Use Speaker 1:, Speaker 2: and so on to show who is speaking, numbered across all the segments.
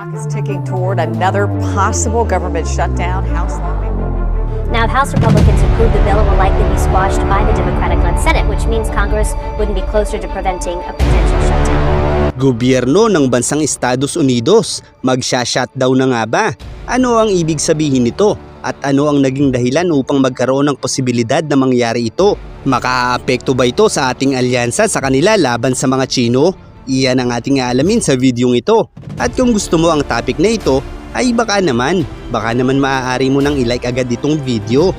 Speaker 1: Clock is ticking toward another possible government shutdown. House.
Speaker 2: Now, if House Republicans approve the bill, it will likely be squashed by the Democratic-led Senate, which means Congress wouldn't be closer to preventing a potential shutdown.
Speaker 3: Gobyerno ng bansang Estados Unidos, magsha-shutdown na nga ba? Ano ang ibig sabihin nito? At ano ang naging dahilan upang magkaroon ng posibilidad na mangyari ito? Makaapekto ba ito sa ating alyansa sa kanila laban sa mga Chino? Iyan ang ating aalamin sa videong ito. At kung gusto mo ang topic na ito, ay baka naman, baka naman maaari mo nang ilike agad itong video.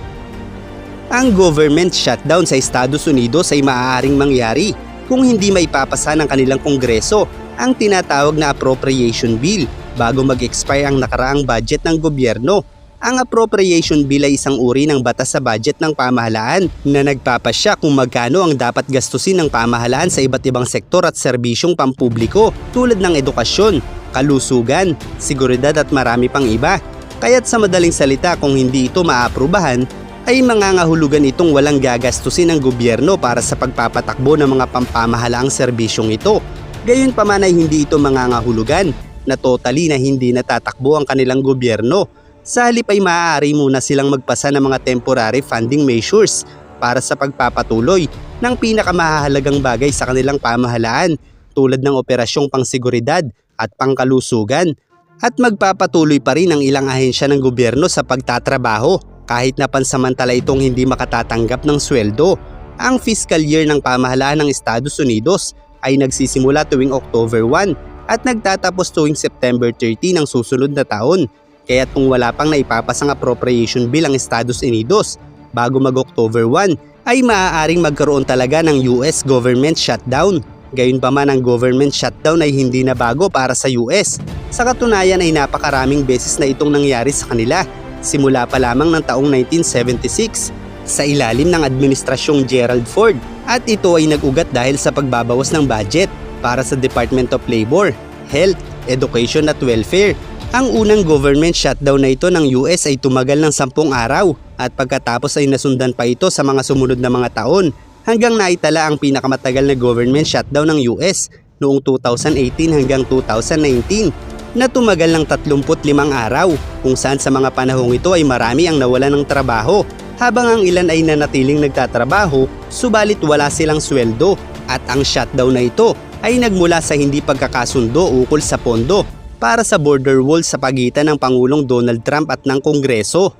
Speaker 3: Ang government shutdown sa Estados Unidos ay maaaring mangyari kung hindi maipapasa ng kanilang kongreso ang tinatawag na appropriation bill bago mag-expire ang nakaraang budget ng gobyerno. Ang appropriation bill ay isang uri ng batas sa budget ng pamahalaan na nagpapasya kung magkano ang dapat gastusin ng pamahalaan sa iba't ibang sektor at serbisyong pampubliko tulad ng edukasyon, kalusugan, seguridad at marami pang iba. Kaya't sa madaling salita kung hindi ito maaprubahan, ay mangangahulugan itong walang gagastusin ng gobyerno para sa pagpapatakbo ng mga pampamahalaang serbisyong ito. Gayunpaman ay hindi ito mangangahulugan na totally na hindi natatakbo ang kanilang gobyerno. Sa halip ay maaari muna silang magpasa ng mga temporary funding measures para sa pagpapatuloy ng pinakamahalagang bagay sa kanilang pamahalaan tulad ng operasyong pangseguridad at pangkalusugan at magpapatuloy pa rin ang ilang ahensya ng gobyerno sa pagtatrabaho kahit na pansamantala itong hindi makatatanggap ng sweldo. Ang fiscal year ng pamahalaan ng Estados Unidos ay nagsisimula tuwing October 1 at nagtatapos tuwing September 30 ng susunod na taon. Kaya kung wala pang naipapasang appropriation bill ang Estados Unidos bago mag-October 1 ay maaaring magkaroon talaga ng US government shutdown. Gayunpaman ang government shutdown ay hindi na bago para sa US. Sa katunayan ay napakaraming beses na itong nangyari sa kanila simula pa lamang ng taong 1976 sa ilalim ng administrasyong Gerald Ford at ito ay nag-ugat dahil sa pagbabawas ng budget para sa Department of Labor, Health, Education at Welfare. Ang unang government shutdown na ito ng US ay tumagal ng sampung araw at pagkatapos ay nasundan pa ito sa mga sumunod na mga taon hanggang naitala ang pinakamatagal na government shutdown ng US noong 2018 hanggang 2019 na tumagal ng 35 araw kung saan sa mga panahong ito ay marami ang nawalan ng trabaho habang ang ilan ay nanatiling nagtatrabaho subalit wala silang sweldo at ang shutdown na ito ay nagmula sa hindi pagkakasundo ukol sa pondo para sa border wall sa pagitan ng Pangulong Donald Trump at ng Kongreso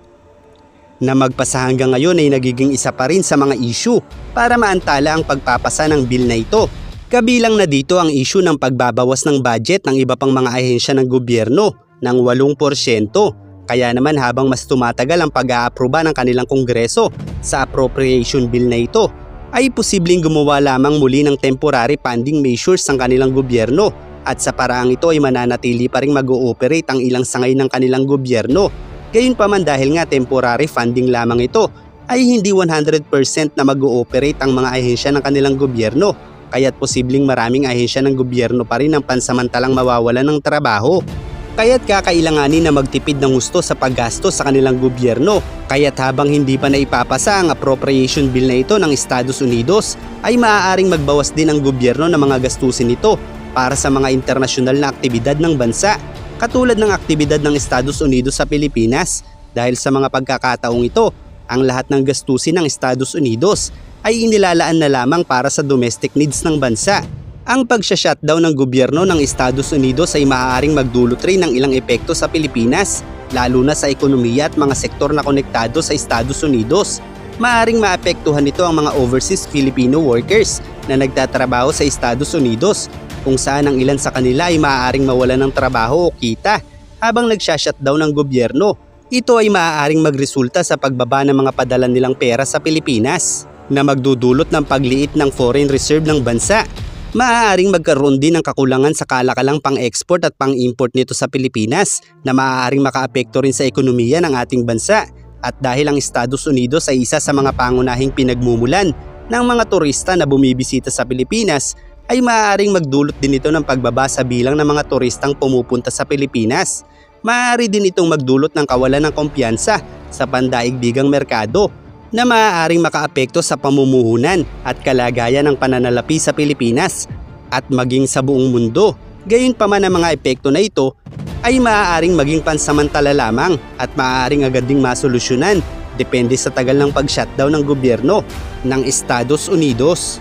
Speaker 3: na magpasa hanggang ngayon ay nagiging isa pa rin sa mga issue para maantala ang pagpapasa ng bill na ito Kabilang na dito ang issue ng pagbabawas ng budget ng iba pang mga ahensya ng gobyerno ng 8%. Kaya naman habang mas tumatagal ang pag-aaproba ng kanilang kongreso sa appropriation bill na ito, ay posibleng gumawa lamang muli ng temporary funding measures ng kanilang gobyerno at sa paraang ito ay mananatili pa rin mag-ooperate ang ilang sangay ng kanilang gobyerno. Gayunpaman dahil nga temporary funding lamang ito, ay hindi 100% na mag-ooperate ang mga ahensya ng kanilang gobyerno kaya't posibleng maraming ahensya ng gobyerno pa rin ang pansamantalang mawawalan ng trabaho. Kaya't kakailanganin na magtipid ng gusto sa paggasto sa kanilang gobyerno. Kaya't habang hindi pa naipapasa ang appropriation bill na ito ng Estados Unidos, ay maaaring magbawas din ang gobyerno ng mga gastusin nito para sa mga internasyonal na aktibidad ng bansa, katulad ng aktibidad ng Estados Unidos sa Pilipinas. Dahil sa mga pagkakataong ito, ang lahat ng gastusin ng Estados Unidos ay inilalaan na lamang para sa domestic needs ng bansa. Ang pagsha-shutdown ng gobyerno ng Estados Unidos ay maaaring magdulot rin ng ilang epekto sa Pilipinas, lalo na sa ekonomiya at mga sektor na konektado sa Estados Unidos. Maaring maapektuhan nito ang mga overseas Filipino workers na nagtatrabaho sa Estados Unidos kung saan ang ilan sa kanila ay maaaring mawalan ng trabaho o kita habang nagsha-shutdown ng gobyerno. Ito ay maaaring magresulta sa pagbaba ng mga padala nilang pera sa Pilipinas na magdudulot ng pagliit ng foreign reserve ng bansa. Maaaring magkaroon din ng kakulangan sa kalakalang pang-export at pang-import nito sa Pilipinas na maaaring makaapekto rin sa ekonomiya ng ating bansa. At dahil ang Estados Unidos ay isa sa mga pangunahing pinagmumulan ng mga turista na bumibisita sa Pilipinas, ay maaaring magdulot din ito ng pagbaba sa bilang ng mga turistang pumupunta sa Pilipinas. Maaari din itong magdulot ng kawalan ng kumpiyansa sa pandaigdigang merkado na maaaring makaapekto sa pamumuhunan at kalagayan ng pananalapi sa Pilipinas at maging sa buong mundo. Gayunpaman ang mga epekto na ito ay maaaring maging pansamantala lamang at maaaring agad ding masolusyonan depende sa tagal ng pag-shutdown ng gobyerno ng Estados Unidos.